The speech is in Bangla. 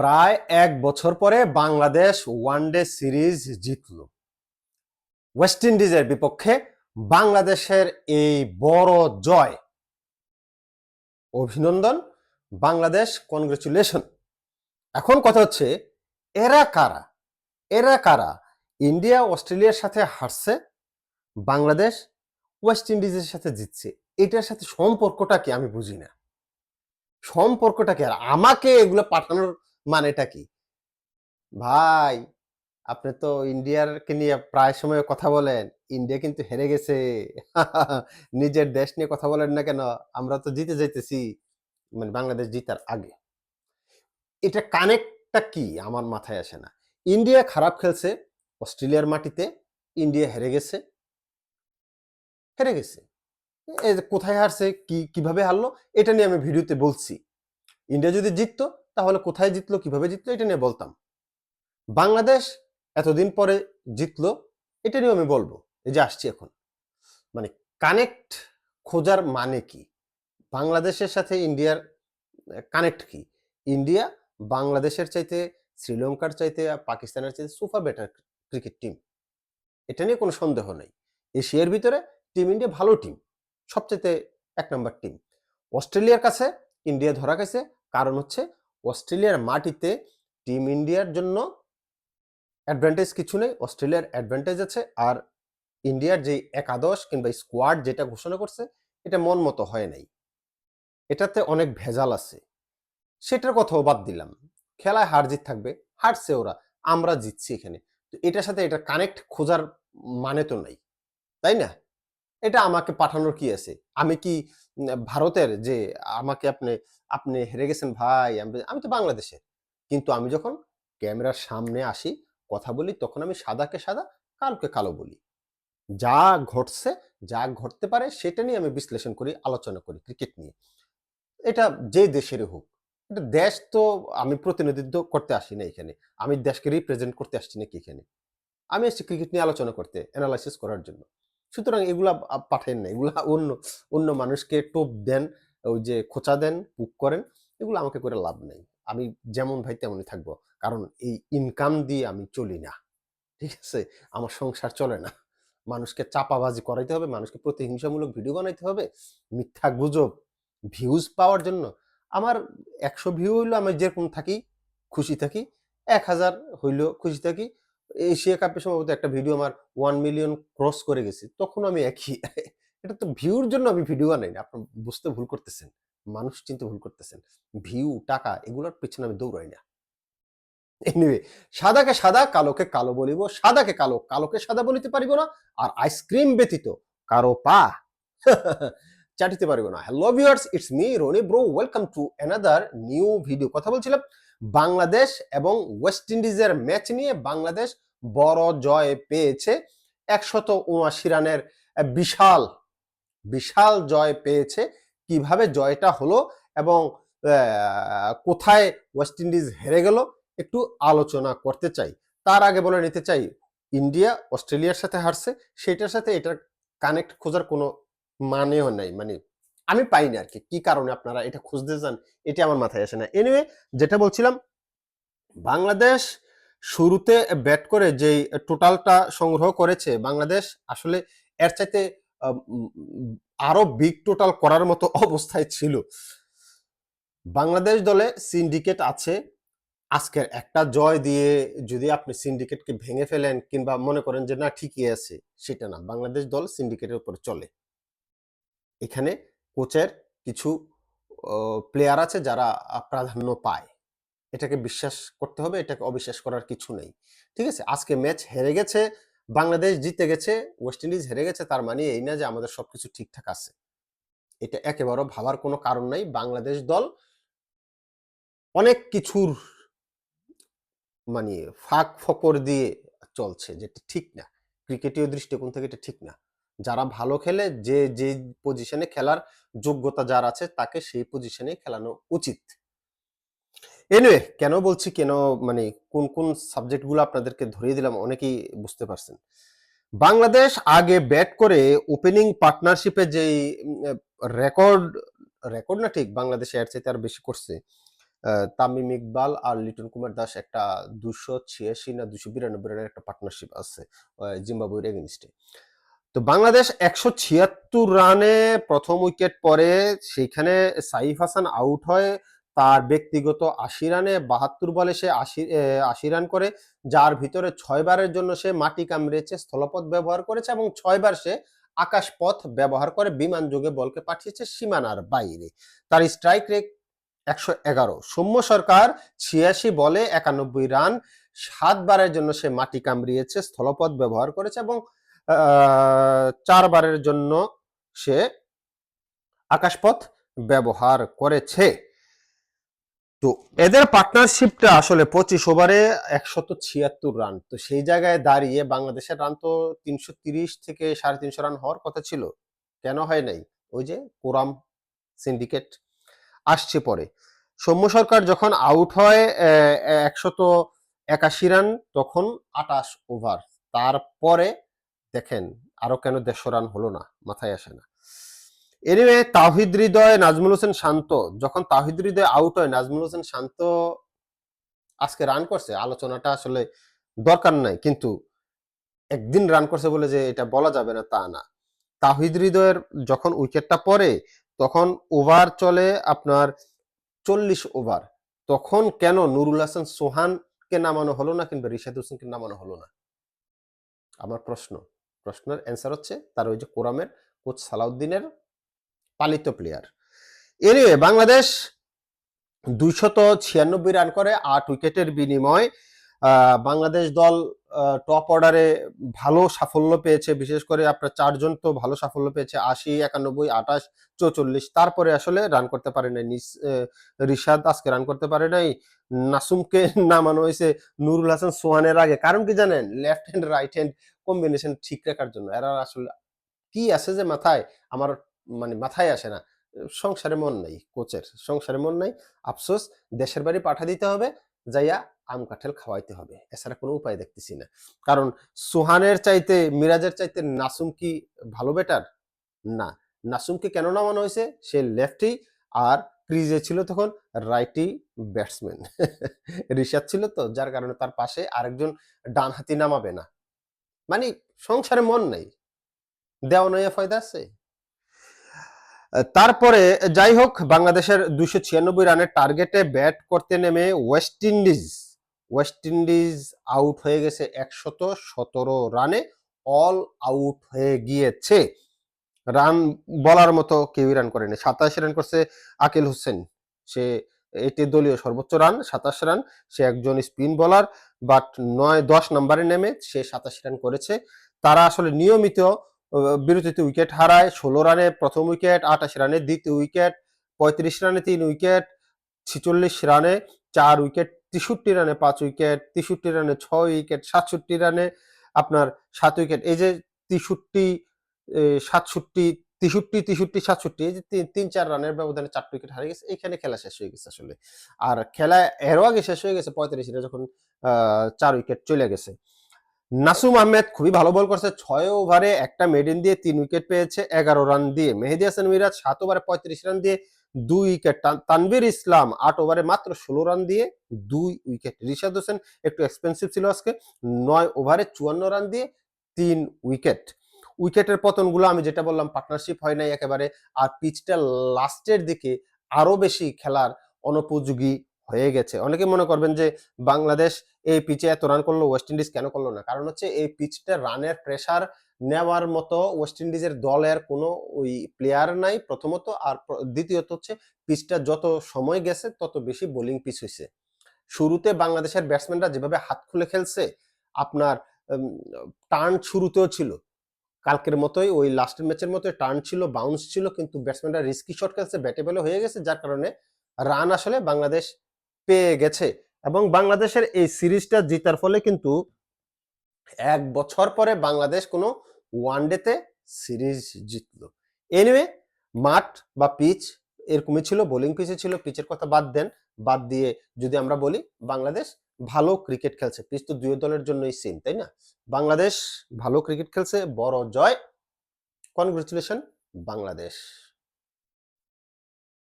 প্রায় এক বছর পরে বাংলাদেশ ওয়ানডে সিরিজ জিতল। ওয়েস্ট ইন্ডিজের বিপক্ষে বাংলাদেশের এই বড় জয়। অভিনন্দন, বাংলাদেশ কনগ্রেচুলেশন এখন কথা হচ্ছে, এরা কারা? এরা কারা? ইন্ডিয়া অস্ট্রেলিয়ার সাথে হারছে, বাংলাদেশ ওয়েস্ট ইন্ডিজের সাথে জিতছে। এটার সাথে সম্পর্কটা কি আমি বুঝি না। সম্পর্কটা কি আর আমাকে এগুলো পাঠানোর মানেটা কি? ভাই, আপনি তো ইন্ডিয়ারকে নিয়ে প্রায় সময় কথা বলেন, ইন্ডিয়া কিন্তু হেরে গেছে। নিজের দেশ নিয়ে কথা বলেন না কেন, আমরা তো জিতে যাইতেছি। মানে বাংলাদেশ জিতার আগে। এটা কানেক্টটা কি? আমার মাথায় আসে না। ইন্ডিয়া খারাপ খেলছে, অস্ট্রেলিয়ার মাটিতে ইন্ডিয়া হেরে গেছে। হেরে গেছে। এই কোথায় হারছে, কি, কীভাবে হারলো, এটা নিয়ে আমি ভিডিওতে বলছি। ইন্ডিয়া যদি জিততো তাহলে কোথায় জিতলো, কীভাবে জিতলো, এটা নিয়ে বলতাম। বাংলাদেশ এতদিন পরে জিতলো, এটা নিয়ে আমি বলব, এই যে আসছি এখন। মানে কানেক্ট খোঁজার মানে কি? বাংলাদেশের সাথে ইন্ডিয়ার কানেক্ট কি? ইন্ডিয়া বাংলাদেশের চাইতে, শ্রীলঙ্কার চাইতে পাকিস্তানের চাইতে সুপার বেটার ক্রিকেট টিম এটা নিয়ে কোনো সন্দেহ নেই। এশিয়ার ভিতরে টিম ইন্ডিয়া ভালো টিম সবচেয়ে এক নম্বর টিম অস্ট্রেলিয়ার কাছে ইন্ডিয়া ধরা গেছে, কারণ হচ্ছে অস্ট্রেলিয়ার মাটিতে টিম ইন্ডিয়ার জন্য অ্যাডভান্টেজ কিছু নেই। অস্ট্রেলিয়ার অ্যাডভান্টেজ আছে আর ইন্ডিয়ার যে একাদশ কিংবা স্কোয়াড যেটা ঘোষণা করছে, এটা মন মতো হয় নাই। এটাতে অনেক ভেজাল আছে। সেটার কথাও বাদ দিলাম। খেলায় হার জিত থাকবে, হারছে ওরা, আমরা জিতছি এখানে। তো এটার সাথে এটা কানেক্ট খোঁজার মানে তো নাই, তাই না? এটা আমাকে পাঠানোর কি আছে? আমি কি ভারতের যে আমাকে আপনি আপনি হেরে গেছেন ভাই, আমি- তো বাংলাদেশের কিন্তু আমি যখন ক্যামেরার সামনে আসি, কথা বলি, তখন আমি সাদাকে সাদা, কালোকে কালো বলি। যা ঘটছে, যা ঘটতে পারে, সেটা নিয়ে আমি বিশ্লেষণ করি, আলোচনা করি, ক্রিকেট নিয়ে। এটা যে দেশেরই হোক। এটা দেশ তো আমি প্রতিনিধিত্ব করতে আসি না এখানে। আমি দেশকে রিপ্রেজেন্ট করতে আসছি নাকি এখানে? আমি এসেছি ক্রিকেট নিয়ে আলোচনা করতে অ্যানালাইসিস করার জন্য। সুতরাং এগুলা পাঠান না এগুলা অন্য অন্য মানুষকে টোপ দেন, ওই যে খোঁচা দেন, পুক করেন, এগুলো আমাকে করে লাভ নেই। আমি যেমন ভাই তেমনই থাকব। কারণ এই ইনকাম দিয়ে আমি চলি না। ঠিক আছে? আমার সংসার চলে না। মানুষকে চাপাবাজি করাইতে হবে, মানুষকে প্রতিহিংসামূলক ভিডিও বানাইতে হবে, মিথ্যা গুজব ভিউজ পাওয়ার জন্য। আমার একশো ভিউ হইল, আমি যেরকম থাকি, খুশি থাকি, এক হাজার হইলেও খুশি থাকি এশিয়া কাপের সম্ভবত একটা ভিডিও আমার ওয়ান মিলিয়ন ক্রস করে গেছে। তখন আমি একই, এটা তো ভিউর জন্য আমি ভিডিও বানাই না আপনি বুঝতে ভুল করতেছেন, মানুষ চিনতে ভুল করতেছেন। ভিউ টাকা, এগুলোর পেছনে আমি দৌড়াই না। এনিওয়ে সাদাকে সাদা, কালোকে কালো বলিব, সাদাকে কালো, কালোকে সাদা বলিতে পারিব না, আর আইসক্রিম ব্যতীত কারও পা। চাটিতে পারবে না। Hello viewers it's me Roni bro welcome to another new video কথা বলছিলাম বাংলাদেশ এবং ওয়েস্ট ইন্ডিজের ম্যাচ নিয়ে। বাংলাদেশ বড় জয় পেয়েছে, একশত উনআশি রানের বিশাল বিশাল জয় পেয়েছে। কীভাবে জয়টা হলো এবং কোথায় ওয়েস্ট ইন্ডিজ হেরে গেল একটু আলোচনা করতে চাই। তার আগে বলে নিতে চাই ইন্ডিয়া অস্ট্রেলিয়ার সাথে হারছে। সেটার সাথে এটার কানেক্ট খোঁজার কোনো মানেও নাই মানে আমি পাই না আর কি কারণে আপনারা এটা খুঁজতে চান, এটা আমার মাথায় আসে না। এনিওয়ে যেটা বলছিলাম, বাংলাদেশ শুরুতে ব্যাট করে যেই টোটালটা সংগ্রহ করেছে, বাংলাদেশ আসলে এর চাইতে আরও বিগ টোটাল করার মতো অবস্থায় ছিল। বাংলাদেশ দলে সিন্ডিকেট আছে, আজকের একটা জয় দিয়ে যদি আপনি সিন্ডিকেটকে ভেঙে ফেলেন কিংবা মনে করেন যে না ঠিকই আছে, সেটা না। বাংলাদেশ দল সিন্ডিকেটের উপর চলে। এখানে কোচের কিছু প্লেয়ার আছে যারা প্রাধান্য পায়। এটাকে বিশ্বাস করতে হবে, এটাকে অবিশ্বাস করার কিছু নেই। ঠিক আছে? আজকে ম্যাচ হেরে গেছে, বাংলাদেশ জিতে গেছে ওয়েস্ট ইন্ডিজ হেরে গেছে, তার মানে এই না যে আমাদের সবকিছু ঠিকঠাক আছে। এটা একেবারে ভাবার কোনো কারণ নাই। বাংলাদেশ দল অনেক কিছুর মানে ফাঁক ফকর দিয়ে চলছে, যেটা ঠিক না। ক্রিকেটীয় দৃষ্টিকোণ থেকে এটা ঠিক না। যারা ভালো খেলে, যে যে পজিশনে খেলার যোগ্যতা যার আছে, তাকে সেই পজিশনে খেলানো উচিত। এনিওয়ে কেন বলছি, কেন মানে কোন কোন সাবজেক্টগুলো আপনাদেরকে ধরিয়ে দিলাম, অনেকেই বুঝতে পারছেন। বাংলাদেশ আগে ব্যাট করে ওপেনিং পার্টনারশিপে যেই রেকর্ড রেকর্ড না ঠিক, বাংলাদেশে এর চাইতে আর বেশি করছে তামিম ইকবাল আর লিটন কুমার দাস একটা দুশো ছিয়াশি না দুশো বিরানব্বই রানের একটা পার্টনারশিপ আছে জিম্বাবুয়ের এগেনস্টে তো বাংলাদেশ একশো ছিয়াত্তর রানে প্রথম উইকেট পরে সেইখানে সাইফ হাসান আউট হয়। তার ব্যক্তিগত আশি রানে বাহাত্তর বলে সে আশি আশি রান করে। যার ভিতরে ছয়বারের জন্য সে মাটি কামড়েছে, স্থলপথ ব্যবহার করেছে এবং ছয়বার সে আকাশপথ ব্যবহার করে বিমান যোগে বলকে পাঠিয়েছে সীমানার বাইরে। তার স্ট্রাইক রেট একশো এগারো। সৌম্য সরকার ছিয়াশি বলে একানব্বই রান সাতবারের জন্য সে মাটি কামড়িয়েছে, স্থলপথ ব্যবহার করেছে এবং চারবারের জন্য সে আকাশপথ ব্যবহার করেছে। তো এদের পার্টনারশিপটা আসলে পঁচিশ ওভারে একশত ছিয়াত্তর রান তো সেই জায়গায় দাঁড়িয়ে বাংলাদেশের রান তো তিনশো তিরিশ থেকে সাড়ে তিনশো রান হওয়ার কথা ছিল। কেন হয় নাই? ওই যে কোরাম সিন্ডিকেট আসছে পরে। সৌম্য সরকার যখন আউট হয় একশত একাশি রান তখন আটাশ ওভার তারপরে দেখেন, আরও কেন দেড়শো রান হলো না, মাথায় আসে না। এনিওয়ে তাহিদ হৃদয় নাজমুল হোসেন শান্ত, যখন তাহিদ হৃদয় আউট হয়, নাজমুল হোসেন শান্ত আজকে রান করছে, আলোচনাটা আসলে দরকার নাই, কিন্তু একদিন রান করছে বলে যে এটা বলা যাবে না, তা না। তাহিদ হৃদয়ের যখন উইকেটটা পড়ে, তখন ওভার চলে আপনার চল্লিশ ওভার তখন কেন নুরুল হাসান সোহানকে নামানো হলো না কিংবা রিশাদ হোসেনকে নামানো হলো না? আমার প্রশ্ন। প্রশ্নের অ্যান্সার হচ্ছে তার ওই যে কোরামের কোচ সালাউদ্দিনের পালিত প্লেয়ার এনিওয়ে বাংলাদেশ দুইশত ছিয়ানব্বই রান করে, আট উইকেটের বিনিময়। বাংলাদেশ দল টপ অর্ডারে ভালো সাফল্য পেয়েছে, বিশেষ করে আপনার চারজন তো ভালো সাফল্য পেয়েছে, আশি, একানব্বই আঠাশ চৌচল্লিশ। তারপরে আসলে রান করতে পারে নাই রিশাদ আজকে রান করতে পারে নাই। নাসুমকে নামানো হয়েছে নুরুল হাসান সোহানের আগে। কারণ কি জানেন? Left hand right hand combination ঠিক রাখার জন্য। এরা আসলে কি আছে যে মাথায়, আমার মানে মাথায় আসে না। সংসারে মন নাই, কোচের। সংসারে মন নাই, আফসোস, দেশের বাড়ি পাঠা দিতে হবে, যাইয়া আম কাঁঠাল খাওয়াইতে হবে। এছাড়া কোনো উপায় দেখতেছি না। কারণ সোহানের চাইতে, মিরাজের চাইতে নাসুম কি ভালো বেটার না। নাসুমকে কেন নামানো হয়েছে? সে লেফটি আর ক্রিজে ছিল তখন রাইটি ব্যাটসম্যান রিশাদ ছিল তো, যার কারণে তার পাশে আরেকজন ডান হাতি নামাবে না। মানে সংসারে মন নাই। দেওয়া নয়া ফয়দা আছে? তারপরে যাই হোক, বাংলাদেশের দুইশো ছিয়ানব্বই রানের টার্গেটে ব্যাট করতে নেমে West Indies West Indies out হয়ে গেছে একশত সতেরো রানে অল আউট হয়ে গিয়েছে। রান বলার মতো কেউই রান করেনি। সাতাশ রান করছে আকিল হোসেন। সে এটি দলীয় সর্বোচ্চ রান, সাতাশ রান। সে একজন স্পিন বোলার, বাট নয়, দশ নম্বরে নেমে সে সাতাশ রান করেছে। তারা আসলে নিয়মিত বিরতিতে উইকেট হারায়, ষোলো রানে প্রথম উইকেট, আঠাশ রানে দ্বিতীয় উইকেট, পঁয়ত্রিশ রানে তিন উইকেট, ছিচল্লিশ রানে চার উইকেট, তেষট্টি রানে পাঁচ উইকেট, তেষট্টি রানে ছয় উইকেট, সাতষট্টি রানে আপনার সাত উইকেট। এই যে তেষট্টি সাতষট্টি তেষট্টি তেষট্টি, সাতষট্টি, এই যে তিন- চার রানের ব্যবধানে চারটি উইকেট হারিয়ে গেছে, এখানে খেলা শেষ হয়ে গেছে আসলে। আর খেলা এরও আগে শেষ হয়ে গেছে পঁয়ত্রিশ পঁয়তাল্লিশ যখন চার উইকেট চলে গেছে। নাসুম আহমেদ খুবই ভালো বল করছে, ছয় ওভারে একটা মেডিন দিয়ে তিন উইকেট পেয়েছে, এগারো রান দিয়ে। মেহেদি হাসান মিরাজ সাত ওভারে পঁয়ত্রিশ রান দিয়ে, দুই উইকেট তানভীর ইসলাম আট ওভারে মাত্র ষোলো রান দিয়ে, দুই উইকেট রিশাদ হোসেন একটু এক্সপেন্সিভ ছিল আজকে, নয় ওভারে চুয়ান্ন রান দিয়ে, তিন উইকেট উইকেটের পতনগুলো আমি যেটা বললাম পার্টনারশিপ হয় নাই একেবারে। আর পিচটা লাস্টের দিকে আরও বেশি খেলার অনুপযোগী হয়ে গেছে। অনেকে মনে করবেন যে, বাংলাদেশ এই পিচে এত রান করল ওয়েস্ট ইন্ডিজ কেন করল না? কারণ হচ্ছে এই পিচটা রানের প্রেসার নেওয়ার মতো ওয়েস্ট ইন্ডিজের দলের কোনো ওই প্লেয়ার নাই প্রথমত। আর দ্বিতীয়ত হচ্ছে পিচটা যত সময় গেছে, তত বেশি বোলিং পিচ হয়েছে শুরুতে বাংলাদেশের ব্যাটসম্যানরা যেভাবে হাত খুলে খেলছে, আপনার টার্ন শুরুতেও ছিল কালকের মতোই ওই লাস্টের ম্যাচের মতোই টার্ন ছিল বাউন্স ছিল, কিন্তু ব্যাটসম্যানরা রিস্কি শট খেলছে ব্যাটেবল হয়ে গেছে, যার কারণে রান আসলে বাংলাদেশ পেয়ে গেছে। এবং বাংলাদেশের এই সিরিজটা জিতার ফলে কিন্তু এক বছর পরে বাংলাদেশ কোনো ওয়ানডেতে সিরিজ জিতলো। এনিওয়ে মাঠ বা পিচ এরকমই ছিল বোলিং পিচে ছিল পিচের কথা বাদ দেন। বাদ দিয়ে যদি আমরা বলি, বাংলাদেশ ভালো ক্রিকেট খেলছে। পিচ তো দুই দলের জন্যই সেম তাই না? বাংলাদেশ ভালো ক্রিকেট খেলছে, বড় জয়। কনগ্রেচুলেশন বাংলাদেশ।